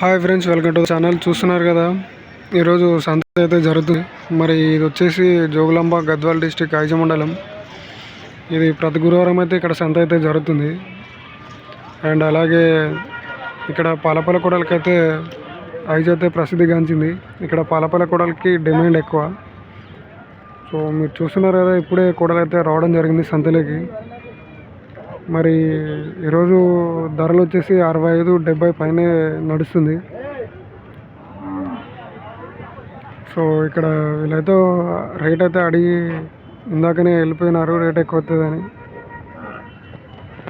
Hi friends welcome to channel. చూస్తున్నారు కదా ఈరోజు సంత అయితే జరుగుతుంది. మరి ఇది వచ్చేసి జోగులాంబ గద్వాల్ డిస్టిక్ ఐజ మండలం. ఇది ప్రతి గురువారం అయితే ఇక్కడ సంత అయితే జరుగుతుంది. అండ్ అలాగే ఇక్కడ పాలపల కూడలకి అయితే ఐజైతే అయితే ప్రసిద్ధిగాంచింది ఇక్కడ పాలపల కూడలకి డిమాండ్ ఎక్కువ. సో మీరు చూస్తున్నారు కదా ఇప్పుడే కూడలు అయితే రావడం జరిగింది సంతలోకి మరి ఈరోజు ధరలు వచ్చేసి అరవై ఐదు డెబ్బై పైనే నడుస్తుంది. సో ఇక్కడ వీళ్ళైతే రేట్ అయితే అడిగి ఇందాకనే వెళ్ళిపోయినారు రేట్ ఎక్కువ అవుతుందని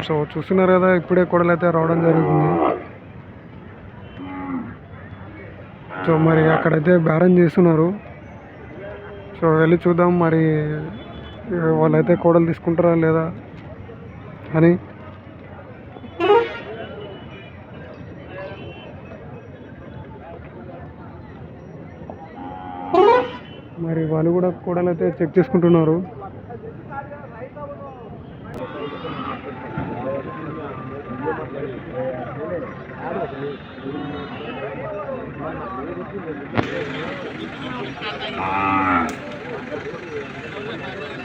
సో చూస్తున్నారు కదా ఇప్పుడే కొడలు అయితే రావడం జరుగుతుంది. సో మరి అక్కడైతే బేరం చేస్తున్నారు. సో వెళ్ళి చూద్దాం మరి వాళ్ళైతే కోడలు తీసుకుంటారా లేదా? అని మరి వాళ్ళు కూడా కూడాలైతే అయితే చెక్ చేసుకుంటున్నారు.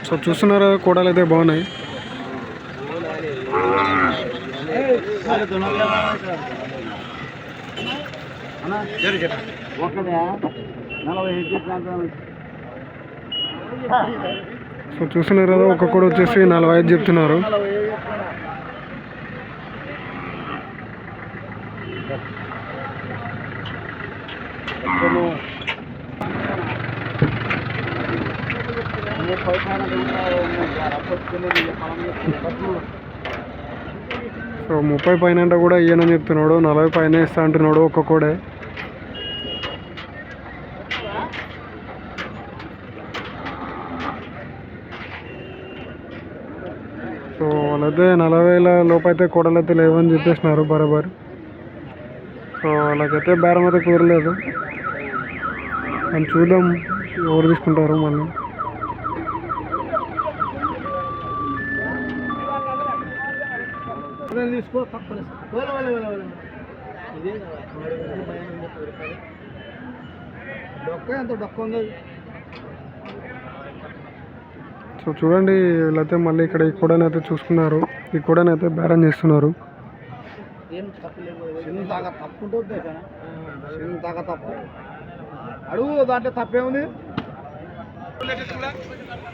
సో చూస్తున్నారా కూడాలైతే అయితే బాగున్నాయి. సో చూస్తున్నారు కదా ఒక్కొక్కడు వచ్చేసి నలభై ఐదు చెప్తున్నారు సో ముప్పై పైన అంటే కూడా ఇయ్యనని చెప్తున్నాడు నలభై పైన ఇస్తా అంటున్నాడు ఒక్క కోడే. సో వాళ్ళైతే నలభై వేల లోపు అయితే కోడలు అయితే లేవని చెప్పేసినారు బరాబర్. సో వాళ్ళకైతే బేరం అయితే కుదరలేదు. అని చూద్దాం ఎవరు తీసుకుంటారు మళ్ళీ. తీసుకో తప్పని డొక్క ఎంత డొక్క ఉంది. సో చూడండి వీళ్ళైతే మళ్ళీ ఇక్కడ ఈ కూడనైతే చూసుకున్నారు. ఈ కూడనైతే బేరం చేస్తున్నారు.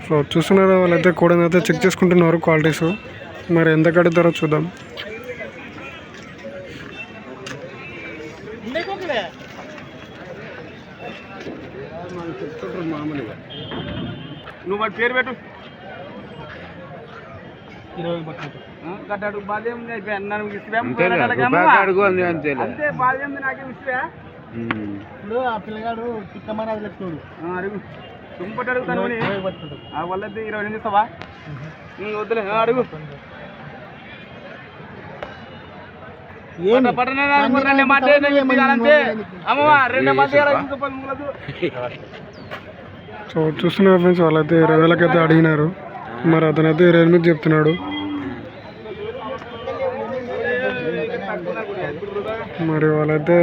సో చూస్తున్నారు వాళ్ళైతే కూడనైతే చెక్ చేసుకుంటున్నారు క్వాలిటీస్ మరి ఎంత కడుగుతారో చూద్దాం. నువ్వు వాడి పేరు పెట్టు. బాధ ఏముంది అయిపోయి. అన్నాను అంతే బాధ ఏముంది నాకేం ఇస్తే ఇప్పుడు ఆ పిల్లగాడు చిక్కమని అడుగు. తుంపటి అడుగుతాను ఇరవై ఎనిమిది ఇస్తావా? నువ్వు వద్దులే అడుగు. సో చూస్తున్నారు ఫ్రెండ్స్ వాళ్ళైతే ఇరవై వేలకైతే అడిగినారు. మరి అతనైతే ఇరవై ఎనిమిది చెప్తున్నాడు. మరి వాళ్ళైతే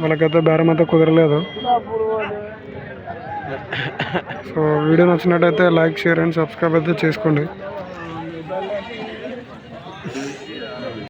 వాళ్ళకైతే బేరం అయితే కుదరలేదు. సో వీడియో నచ్చినట్టయితే లైక్ షేర్ అండ్ సబ్స్క్రైబ్ అయితే చేసుకోండి.